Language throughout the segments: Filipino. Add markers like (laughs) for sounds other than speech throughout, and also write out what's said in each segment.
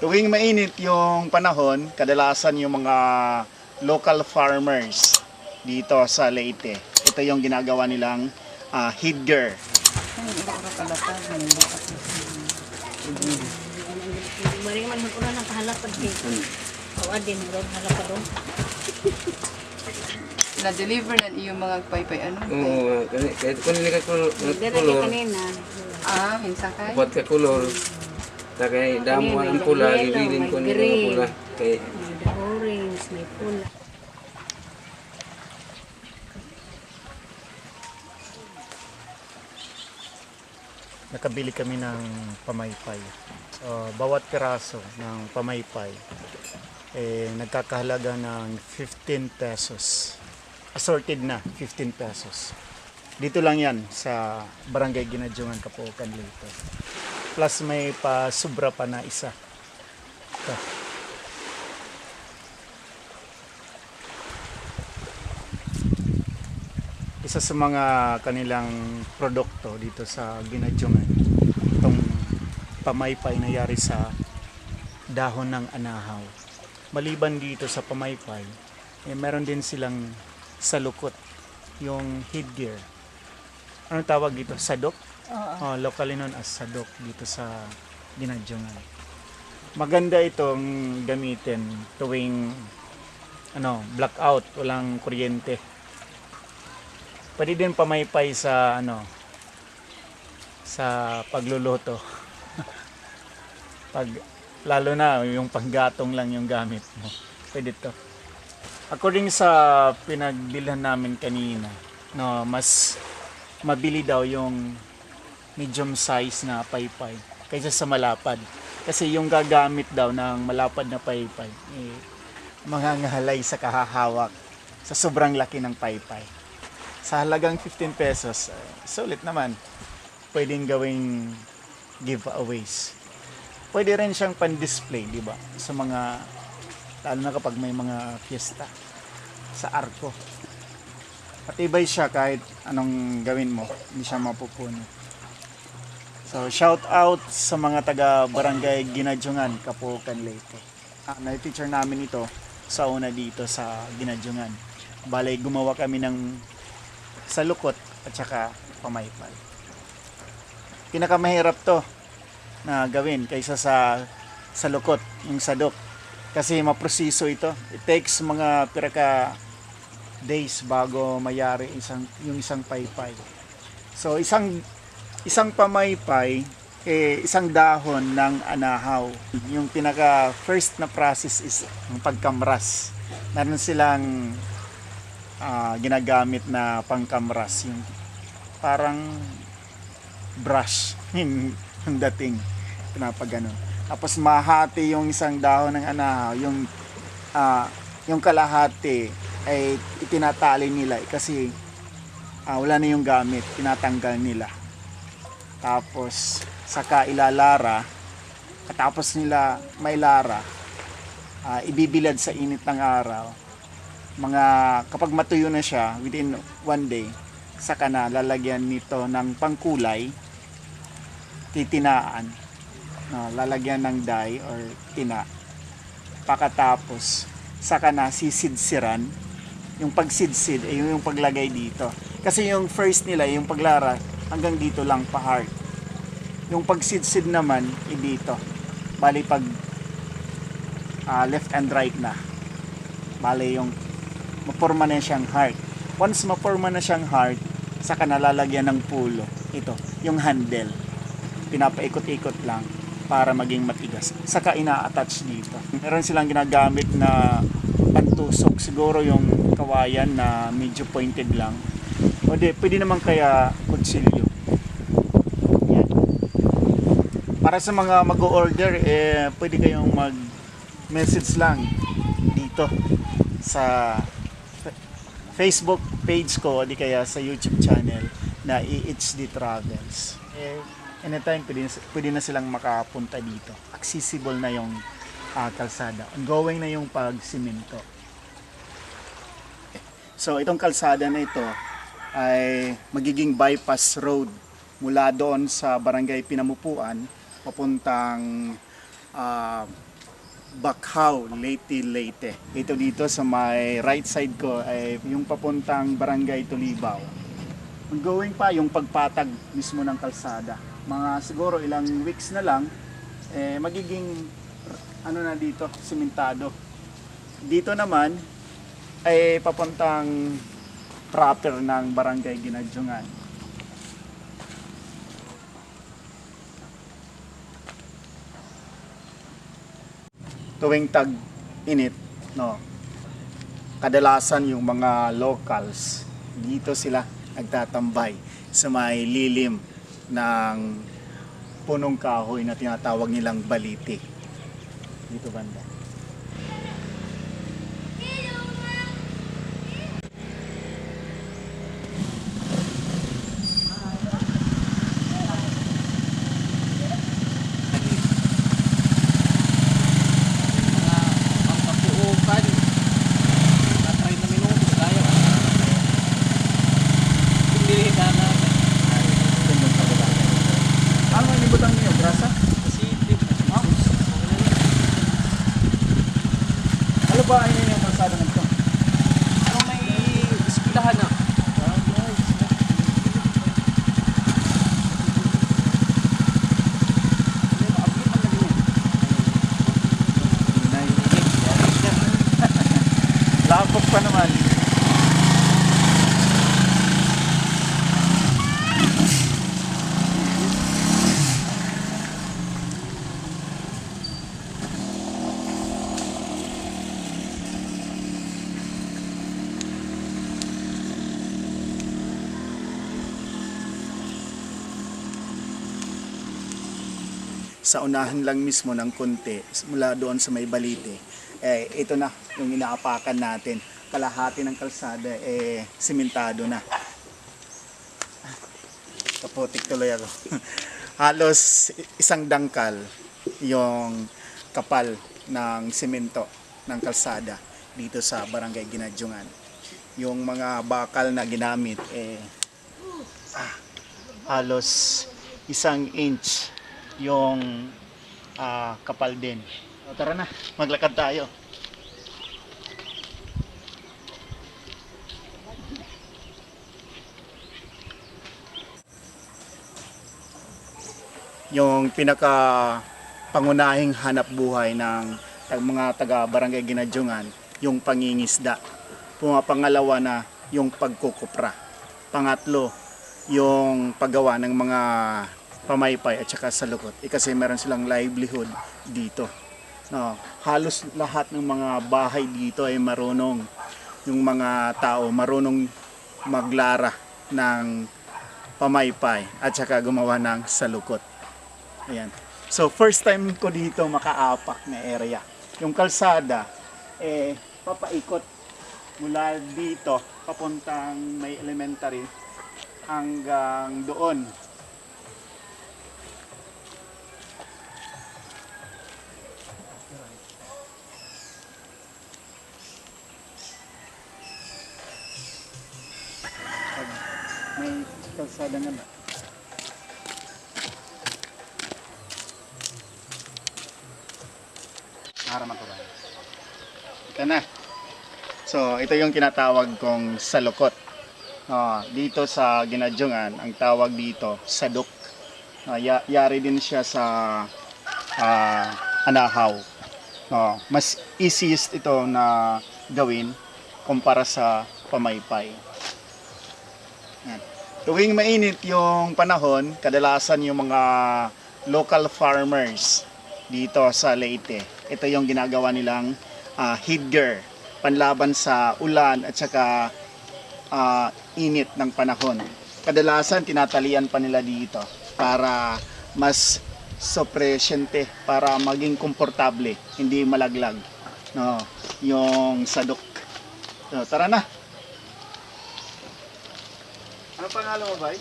Tuwing mainit yung panahon, kadalasan yung mga local farmers dito sa Leyte. Ito yung ginagawa nilang ah, man pahalapad. Awa din, ron halapad ron. Na-deliver na iyong mga paypay ano? Oo, kahit kung hindi ka kul- Dire kulor, kanina. Ah, minsan kay. upat ka kulor, tagay damo ang pula, gibilin ko nila nga pula. Kay May orange, may pula. Nakabili kami ng pamaypay. So, bawat piraso ng pamaypay eh, nagkakahalaga ng 15 pesos. Assorted na, 15 pesos. Dito lang yan sa Barangay Ginadyungan, Kapuokan, Leyte. Plus may pa sobra pa na isa. Ito. isa sa mga kanilang produkto dito sa Ginadyungan itong pamaypay na yari sa dahon ng anahaw maliban dito sa pamaypay eh, meron din silang salukot yung headgear anong tawag dito? sadok? Oh, locally known as sadok dito sa Ginadyungan maganda itong gamitin tuwing ano, blackout, walang kuryente Pwede din pamaypay sa ano sa pagluluto. (laughs) Pag lalo na yung panggatong lang yung gamit mo. Pwede to. According sa pinagbilhan namin kanina, no, mas mabili daw yung medium size na paypay kaysa sa malapad. Kasi yung gagamit daw ng malapad na paypay, eh, mangangahalay sa kahahawak sa sobrang laki ng paypay sa halagang 15 pesos, eh, sulit naman. Pwedeng gawing giveaways. Pwede rin siyang pan-display, di ba? Sa mga, lalo na kapag may mga fiesta sa arko. Patibay siya kahit anong gawin mo, hindi siya mapupuno. So, shout out sa mga taga Barangay Ginadyungan, Kapuokan, Leyte. Ah, na-feature namin ito sa una dito sa Ginadyungan. Balay, gumawa kami ng sa lukot at saka pamaypay. Pinakamahirap to na gawin kaysa sa sa lukot, yung sadok. Kasi maproseso ito. It takes mga piraka days bago mayari isang yung isang paypay. So isang isang pamaypay eh, isang dahon ng anahaw. Yung pinaka first na process is yung pagkamras. Meron silang ah, ginagamit na pangkamras yung parang brush (laughs) yung, yung dating pinapaganon tapos mahati yung isang dahon ng anahaw yung ah, yung kalahati ay itinatali nila eh, kasi ah, wala na yung gamit tinatanggal nila tapos saka ilalara. Katapos nila may lara ah, ibibilad sa init ng araw. Mga kapag matuyo na siya within one day saka na lalagyan nito ng pangkulay titinaan. No, lalagyan ng dye or tina. Pakatapos saka na sisidsiran. Yung pagsidsid ay yung paglagay dito. Kasi yung first nila yung paglara hanggang dito lang pa hard yung pagsidsid naman ay dito bali pag ah, left and right na bali yung maporma na siyang heart. Once maporma na siyang heart, saka nalalagyan ng pulo. Ito, yung handle. Pinapaikot-ikot lang para maging matigas. Saka ina-attach dito. Meron silang ginagamit na pantusok. Siguro yung kawayan na medyo pointed lang. O di, pwede naman kaya kutsilyo. Yan. Para sa mga mag-order, eh, pwede kayong mag-message lang dito sa Facebook page ko o di kaya sa YouTube channel na EHD Travels. Eh, anytime pwede, pwede na silang makapunta dito. Accessible na yung ah, kalsada. Ongoing na yung pagsimento. So itong kalsada na ito ay magiging bypass road mula doon sa barangay Pinamupuan papuntang ah, Bakhaw, Leyte, Leyte. Ito dito sa may right side ko ay yung papuntang Barangay Tulibaw. Ongoing pa yung pagpatag mismo ng kalsada. Mga siguro ilang weeks na lang, eh, magiging ano na dito, simentado. Dito naman ay papuntang proper ng Barangay Ginadyungan. tuwing tag-init, no, kadalasan yung mga locals, dito sila nagtatambay sa may lilim ng punong kahoy na tinatawag nilang baliti. Dito banda. Pangkapuukan. Natry na minuto. Kaya. Hindi ka na. Ano ang libutan niyo? Grasa? City. Ano ba ay yung masada ng ito? Ano may iskilahan na? Lapok pa naman. Sa unahan lang mismo ng konti mula doon sa may balite. Eh ito na yung inaapakan natin. Kalahati ng kalsada eh simentado na. Kaputik tuloy ako. (laughs) Halos isang dangkal yung kapal ng simento ng kalsada dito sa barangay Ginadyungan. Yung mga bakal na ginamit eh ah, halos isang inch yung ah, kapal din. O, tara na, maglakad tayo. Yung pinaka pangunahing hanap buhay ng mga taga Barangay Ginadyungan, yung pangingisda. Pumapangalawa na yung pagkukupra. Pangatlo, yung paggawa ng mga pamaypay at saka salukot. Eh, kasi meron silang livelihood dito. No, halos lahat ng mga bahay dito ay marunong yung mga tao marunong maglara ng pamaypay at saka gumawa ng salukot. Ayan. So first time ko dito makaapak na area. Yung kalsada eh papaikot mula dito papuntang may elementary hanggang doon kalsada na ba? Haraman ko ba? Ito na. So, ito yung kinatawag kong salukot. Ah, dito sa Ginadyungan, ang tawag dito, saduk. Ah, ya- yari din siya sa ah, anahaw. Ah, mas easiest ito na gawin kumpara sa pamaypay. Tuwing mainit yung panahon, kadalasan yung mga local farmers dito sa Leyte. Ito yung ginagawa nilang ah, headgear panlaban sa ulan at saka ah, init ng panahon. Kadalasan tinatalian pa nila dito para mas sopresyente para maging komportable, hindi malaglag. No, yung sadok. So, tara na. Ano pangalan mo, Bay?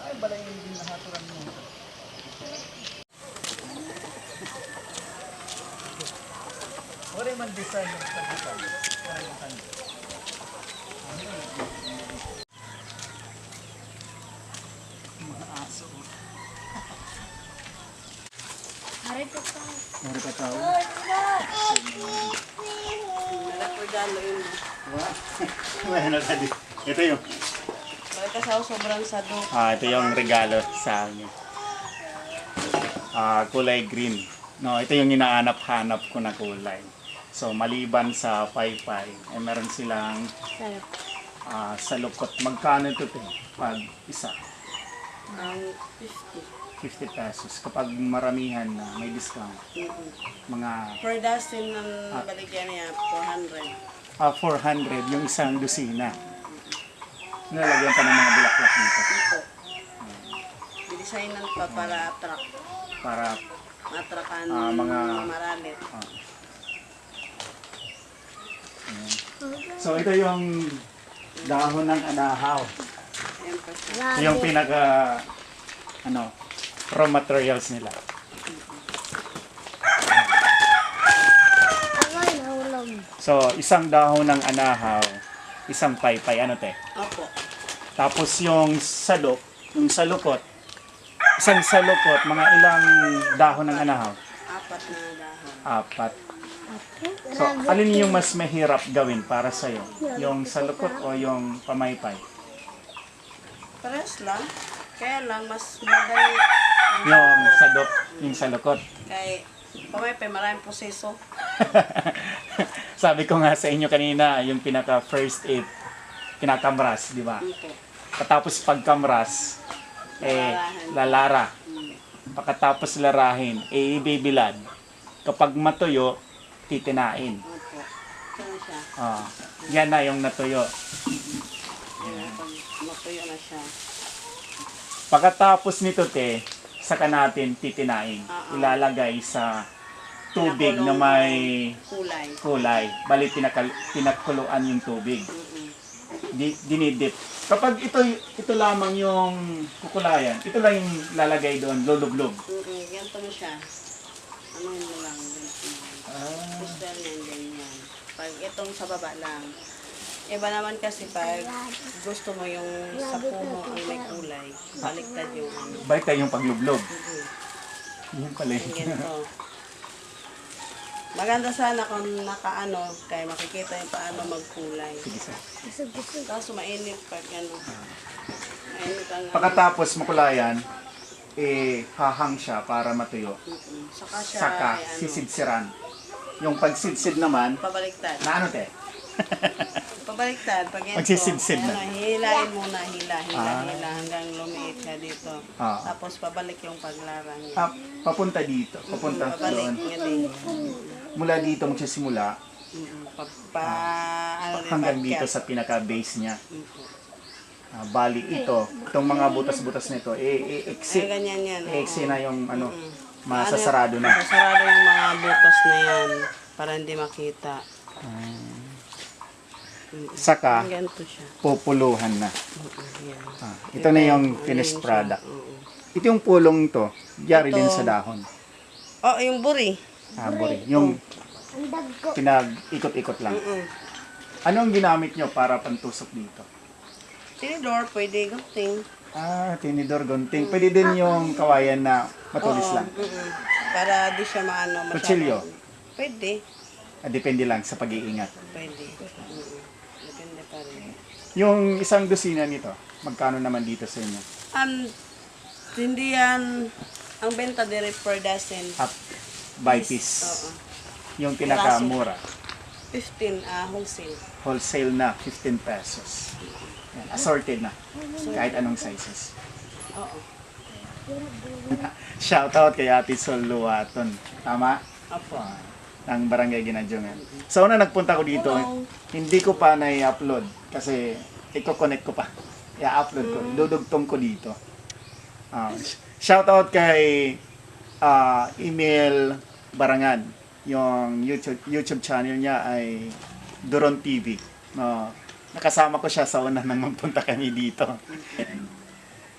Ay, balay hindi nahaturan mo. Wala man design ng sagutan. Wala yung tanda. Mga aso. Hari ko ka. Meron ka tao? Nagpagdalo yun. Ano ka (laughs) di? Ito yung, Balik ka sa sobrang sado. ah, ito yung regalo sa amin. Ah, kulay green. No, ito yung hinahanap-hanap ko na kulay. So, maliban sa paypay, ay meron silang Sarap. ah, sa lukot. Magkano ito te? Pag isa? Ang 50. 50 pesos. Kapag maramihan na, may discount. Mga Per dozen ng baligyan niya, 400. Ah, 400 yung isang dosina. Nalagyan pa ng mga bulaklak dito. Ito. Didesignan pa para attract. Para Matrakan Ah, mga- maralit. So ito yung dahon ng anahaw. Yung pinaka ano, raw materials nila. Ako nahulog. So isang dahon ng anahaw, isang paypay, ano te? Opo. Tapos yung salok, yung salukot, isang salukot, mga ilang dahon ng anahaw? Apat na dahon. Apat. So, alin yung mas mahirap gawin para sa'yo? Yung salukot o yung pamaypay? Pares lang. Kaya lang, mas madali. Yung sadok, yung salukot. Kay pamaypay, maraming proseso. (laughs) Sabi ko nga sa inyo kanina, yung pinaka first aid, kinakamras, di ba? Katapos pagkamras, eh, lalara. Pagkatapos larahin, eh, ibibilad. Kapag matuyo, titinain. Ah, yan na yung natuyo. Pag matuyo na siya. Pagkatapos nito, te, saka natin titinain. Ilalagay sa tubig na may Kulay. kulay. Bali, pinakal, pinakuluan yung tubig. Mm-mm. Di, dinidip. Kapag ito ito lamang yung kukulayan, ito lang yung lalagay doon, lulublog. Mm-mm. Ganito mo siya. Ano mo lang. Ganito mo. Ah, Pustel niyan, ganyan. Pag itong sa baba lang. Iba naman kasi pag gusto mo yung sa puno ang may kulay, baliktad yung ano. balik tayo yung paglublog. Mm-mm. Yun pala yun. Ganito. (laughs) Maganda sana kung nakaano, kaya makikita yung paano magkulay. Sige, sir. Kaso mainit pag ano. Mainit ang. Pagkatapos makulayan, eh, hahang siya para matuyo. Mm-mm. Saka siya Saka, ay ano, sisidsiran. Yung pagsidsid naman, pabaliktad. na ano te? Pabaliktad. Pag ito, Magsisidsid ano, na. hilain muna, hila, hila, Ah. hila, hanggang lumiit siya dito. Ah. Tapos pabalik yung paglarang niya. Ah, papunta dito, papunta Pabalik doon. ngayon. Mula dito magsisimula Mm-mm. Pa, pa, ano rin, hanggang dito sa pinaka-base niya. Ah, bali ito, itong mga butas-butas nito, eh, eh, Ay, exit, ganyan yan. oo. exit na yung ano, Mm. masasarado Ano, na. Masasarado yung mga butas na yan para hindi makita. Saka, ganito siya. pupuluhan na. Ah, ito na yung finished product. Ito yung pulong to, yari Ito. din sa dahon. Oh, yung buri. Ah, buri. Yung Ang dagko. pinag-ikot-ikot lang. Mm-mm. Anong ginamit nyo para pantusok dito? Tinidor, pwede gunting. Ah, tinidor gunting. Pwede din yung kawayan na matulis lang. mm-mm. Para di siya maano masyado. Kutsilyo? Pwede. Ah, depende lang sa pag-iingat. Pwede. Mm-mm. Yung isang dosina nito, magkano naman dito sa inyo? Um, hindi yan, ang benta dire per dozen. Up by Oo. piece. Yung pinakamura. 15 ah wholesale. Wholesale na, 15 pesos. Yan, assorted na. Kahit anong sizes. Oo. (laughs) Shoutout kay Ate Sol Luwaton. Tama? Opo. Ng Barangay Ginadjungan. So, una nagpunta ko dito, hindi ko pa na-upload kasi i-connect ko pa. I-upload ko, dudugtong ko dito. Ah, shout out kay ah, email Barangan. Yung YouTube, YouTube channel niya ay Duron TV. No, nakasama ko siya sa una nang magpunta kami dito.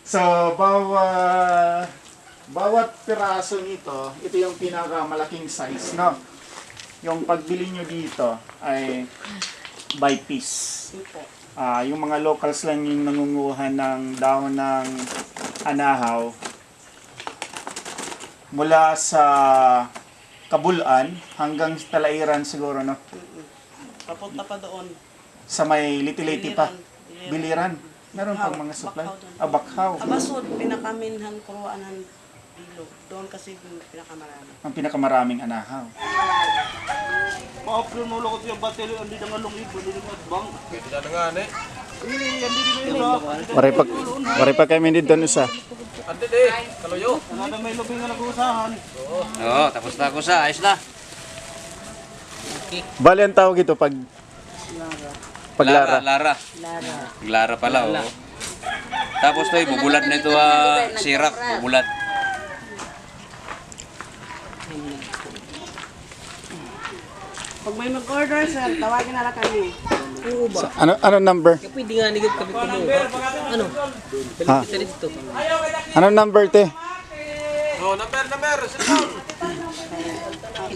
so, bawat bawat piraso nito, ito yung pinakamalaking size, no? Yung pagbili nyo dito ay by piece. Ah, yung mga locals lang yung nangunguha ng dahon ng anahaw. mula sa Kabulan hanggang Talairan siguro no Papunta pa doon. sa may Litiliti pa Biliran. Biliran meron pang mga supply Bakhaw doon. ah Abasod, pinakaminhan, kuruanan, ilog. Doon kasi yung pinakamarami. ang pinakamaraming anahaw mo lang ko yung battery, hindi na nga lungib, hindi na nga bang. Kita na nga ni. Hindi, hindi na nga Wari pa, wari pa kami dito sa Ante de, kaluyo. Ano na may lubing nga nag-uusahan. Oo, tapos na ako sa. Ayos na. Bali ang tawag ito pag paglara. Lara. Lara. Lara pala, oo. Tapos to, bubulat na ito, ah, sirak, bubulat. Pag may mag-order, sir, tawagin na lang kami. Ano ano number? Pwede nga nigit kami kumuha. Ano? Ha? Balik kita dito. Ano number te? Oh, number, number.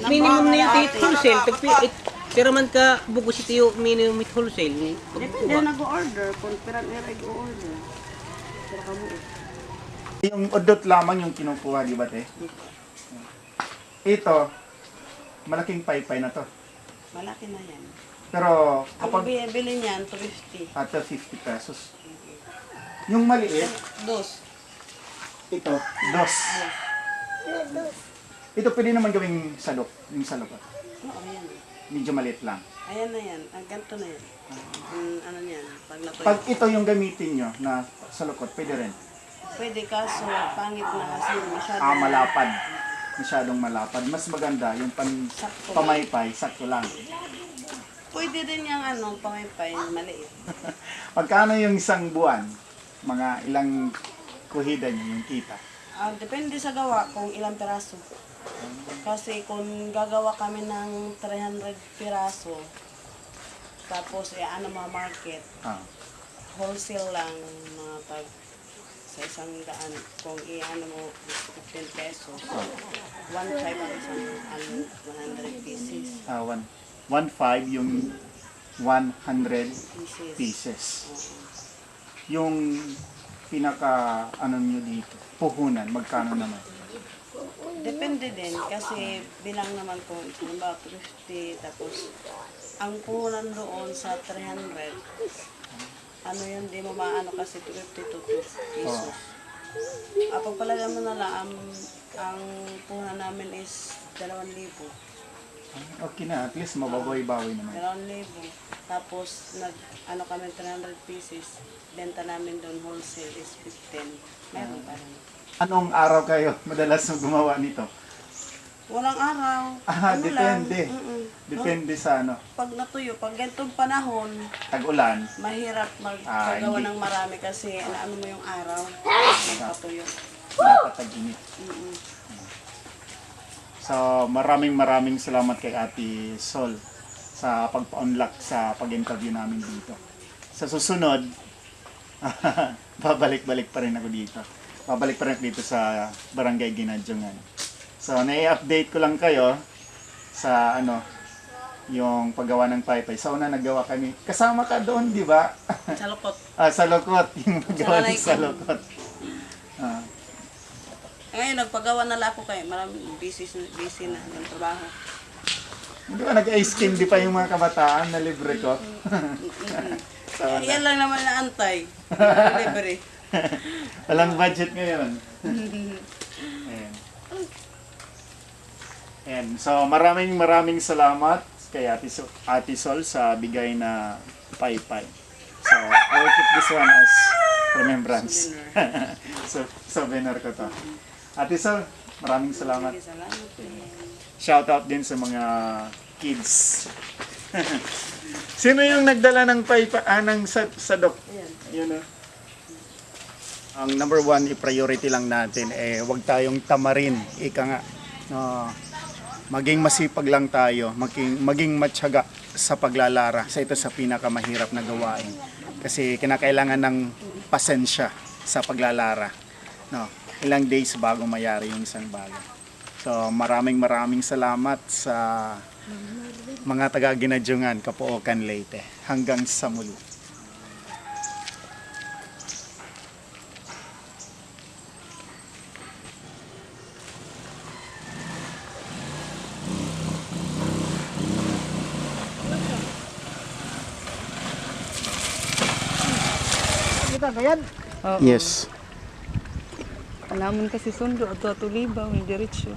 Minimum na yung tit wholesale. Tagpi, pero man ka buko si Tiyo minimum it wholesale. Depende na nag-order, kung piran nila i-order. Pero kamo, Yung udot lamang yung kinukuha, di ba te? Ito, malaking paypay na to. Malaki na yan. Pero Ang kapag bili niyan, 250. ata 50 pesos. Yung maliit, Dos. ito, dos. Ito pwede naman gawing salok, yung salok. ah. Oo, ayan. Medyo maliit lang. Ayan na yan. Ang ganito na yan. Ang ano niyan, pag natuyo. Pag ito yung gamitin nyo na salukot, pwede rin. Pwede kaso, pangit na kasi masyado. Ah, malapad. Masyadong malapad. Mas maganda yung pan, Sakto. pamaypay, sakto lang. Pwede din yung ano, pangipay, maliit. (laughs) Pagkano yung isang buwan, mga ilang kuhida nyo yung kita. Ah, depende sa gawa kung ilang piraso. Kasi kung gagawa kami ng 300 piraso, tapos eh, ano mga market, Ah. wholesale lang mga pag sa isang daan, kung i-ano mo 15 pesos, 1.5 ang isang ano, 100 pieces. Ah, one, one five yung 100 pieces. Yung pinaka ano nyo dito, puhunan, magkano naman? Depende din kasi bilang naman kung halimbawa 50 tapos ang puhunan doon sa 300 ano yun di mo maano kasi 50 to 2 pesos. Ah, pagpalagyan mo na lang ang, ang puhunan namin is 2,000. Okay na, at least mababoy-bawi naman. 2,000. Tapos nag ano kami 300 pieces. Benta namin doon wholesale is 15. Meron pa rin. Anong araw kayo (laughs) madalas gumawa nito? Walang araw. Ah, Ano lang, depende. mm-mm. Depende sa ano, pag natuyo, pag ganitong panahon, tag-ulan. mahirap Ah, magpagawa hindi. ng marami kasi ano mo yung araw, magpatuyo. dapat tag-init. So, maraming maraming salamat kay Ate Sol sa pagpa-unlock sa pag-interview namin dito. Sa susunod, (laughs) babalik-balik pa rin ako dito. Babalik pa rin ako dito sa Barangay Ginadjungan. So, nai-update ko lang kayo sa ano, yung paggawa ng paypay. Sa una naggawa kami. Kasama ka doon, di ba? Sa lukot. (laughs) ah, sa Lokot. (laughs) Yung paggawa Sa sa. Lokot. Ah. Ngayon, nagpagawa na lang ako kay maraming busy, busy na ng trabaho. Hindi ba nag-ice cream di pa yung mga kabataan na libre ko? so, (laughs) Yan lang naman na antay. Libre. walang budget ngayon. Ayan. Ayan. So, maraming maraming salamat kay Ate Sol, Ate Sol sa bigay na paypay. So, I will keep this one as remembrance. (laughs) so, souvenir ko to. Ate Sol, maraming salamat. Shout out din sa mga kids. (laughs) Sino yung nagdala ng paypa ah, ng sa, sadok? Ayan. Yun oh. Ang number one, i-priority lang natin, eh, huwag tayong tamarin. Ika nga, no, maging masipag lang tayo, maging, maging matyaga sa paglalara. Sa ito sa pinakamahirap na gawain. Kasi kinakailangan ng pasensya sa paglalara. No, ilang days bago mayari yung isang bagay. So maraming maraming salamat sa mga taga Ginadyungan, Kapookan, Leyte. Hanggang sa muli. Kayan? Oo. Yes. Alamon kasi sundo ato ato libaw ni diretso.